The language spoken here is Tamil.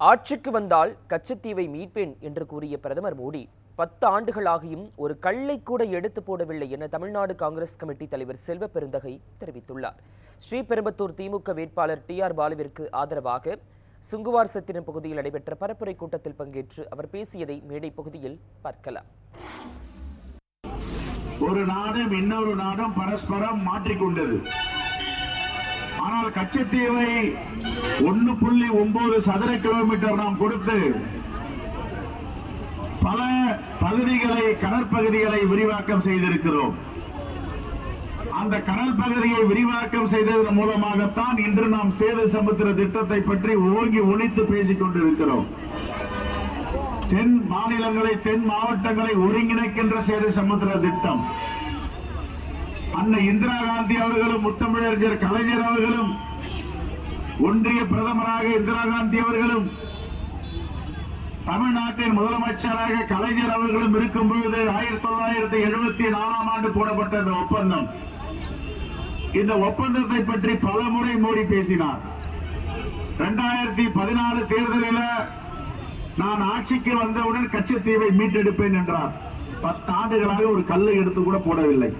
ஆட்சிக்கு வந்தால் கச்சத்தீவை மீட்பேன் என்று கூறிய பிரதமர் மோடி பத்து ஆண்டுகளாகியும் ஒரு கல்லை கூட எடுத்து போடவில்லை என தமிழ்நாடு காங்கிரஸ் கமிட்டி தலைவர் செல்வ பெருந்தகை தெரிவித்துள்ளார். ஸ்ரீபெரும்பத்தூர் திமுக வேட்பாளர் டி ஆர் பாலுவிற்கு ஆதரவாக சுங்குவார் சத்திரம் பகுதியில் நடைபெற்ற பரப்புரை கூட்டத்தில் பங்கேற்று அவர் பேசியதை மேடை பகுதியில் பார்க்கலாம். ஒரு நாடும் இன்னொரு நாடும் பரஸ்பரம் மாற்றிக்கொண்டது ஆனால் கச்சத்தீவை ஒன்னு புள்ளி ஒன்பது சதுர கிலோமீட்டர் நாம் கொடுத்து பல பகுதிகளை கடற்பகுதிகளை விரிவாக்கம் செய்திருக்கிறோம். அந்த கடல் பகுதியை விரிவாக்கம் செய்ததன் மூலமாகத்தான் இன்று நாம் சேது சமுத்திர திட்டத்தை பற்றி ஓங்கி ஒழித்து பேசிக் கொண்டிருக்கிறோம். தென் மாநிலங்களை தென் மாவட்டங்களை ஒருங்கிணைக்கின்ற சேது சமுத்திர திட்டம். அன்னை இந்திரா காந்தி அவர்களும் முத்தமிழறிஞர் கலைஞர் அவர்களும் ஒன்றிய பிரதமராக இந்திரா காந்தி அவர்களும் தமிழ்நாட்டின் முதலமைச்சராக கலைஞர் அவர்களும் இருக்கும் பொழுது ஆயிரத்தி தொள்ளாயிரத்தி எழுபத்தி நாலாம் ஆண்டு போடப்பட்ட இந்த ஒப்பந்தம். இந்த ஒப்பந்தத்தை பற்றி பல முறை மோடி பேசினார். இரண்டாயிரத்தி பதினாலு தேர்தலில் நான் ஆட்சிக்கு வந்தவுடன் கச்சத்தீவை மீட்டெடுப்பேன் என்றார். பத்து ஆண்டுகளாக ஒரு கல்லை எடுத்து கூட போடவில்லை.